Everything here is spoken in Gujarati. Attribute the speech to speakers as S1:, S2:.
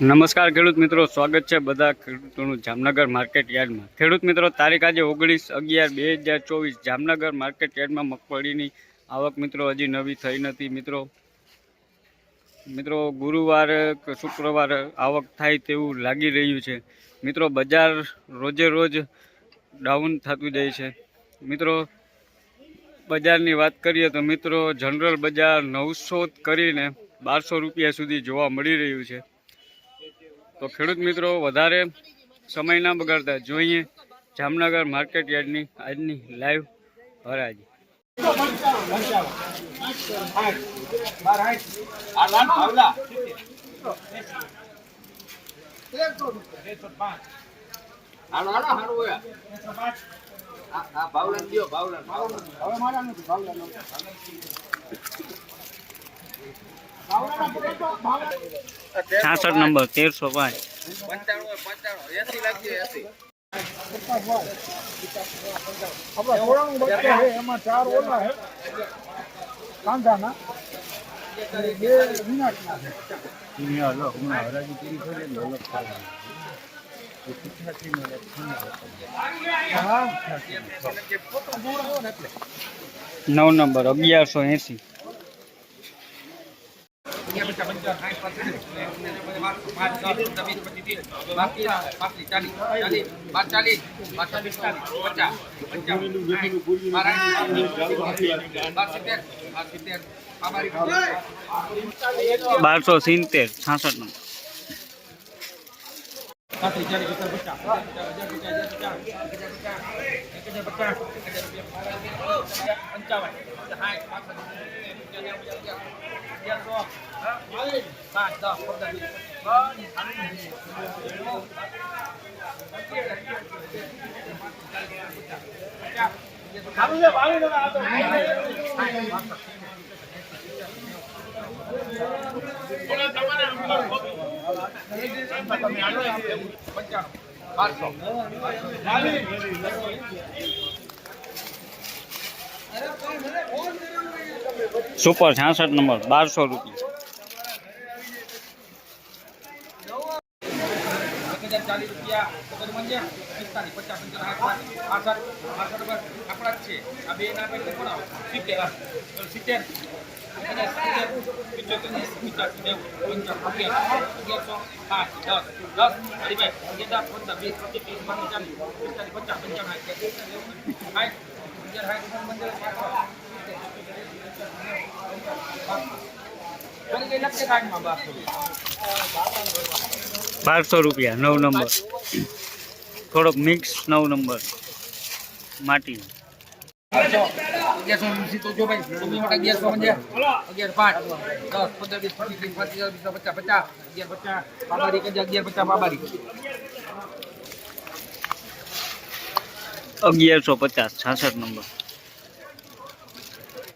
S1: નમસ્કાર ખેડૂત મિત્રો, સ્વાગત છે બધા ખેડૂતોનું જામનગર માર્કેટ યાર્ડમાં. ખેડૂત મિત્રો, તારીખ આજે ઓગણીસ અગિયાર બે હજાર ચોવીસ. જામનગર માર્કેટ યાર્ડમાં મગફળીની આવક મિત્રો હજી નવી થઈ નથી મિત્રો. મિત્રો, ગુરુવાર કે શુક્રવાર આવક થાય તેવું લાગી રહ્યું છે. મિત્રો, બજાર રોજે રોજ ડાઉન થતું જાય છે. મિત્રો, બજારની વાત કરીએ તો મિત્રો, જનરલ બજાર નવસો કરીને બારસો રૂપિયા સુધી જોવા મળી રહ્યું છે. તો ખેડૂત મિત્રો, વધારે સમય ના બગાડતા જોઈએ જામનગર માર્કેટ યાર્ડની આજની લાઈવ હરાજી.
S2: હોય આ આ ભાવલાન દ્યો ભાવલાન ભાવલાન
S1: છાસઠ નંબર તેરસો પાંચ. નવ નંબર અગિયારસો એંસી
S2: બાકી બાકી ચાલીસ ચાલીસ બાર ચાલીસ બાર ચાલીસ પચાસ પંચાવન બાર બાર સિત્તેર બાર સિત્તેર બાબારી
S1: બારસો સિત્તેર છાસઠ
S2: પચાસ પંચાવન. પાંચ દસ પંદર બારસો
S1: સુપર છાસઠ નંબર બારસો રૂપિયા
S2: ચાલીસ રૂપિયા પચાસ મંજે પિસ્તાલીસ પચાસ પંચાવન પાસઠ પર આપણા જ છે આ બે ના પેટે કોણ આવે સિત્તેર સિત્તેર પંચાવન,
S1: બારસો રૂપિયા નવ નંબર. થોડોક મિક્સ નવ નંબર. માટી. અગિયારસો પચાસ છાસઠ નંબર.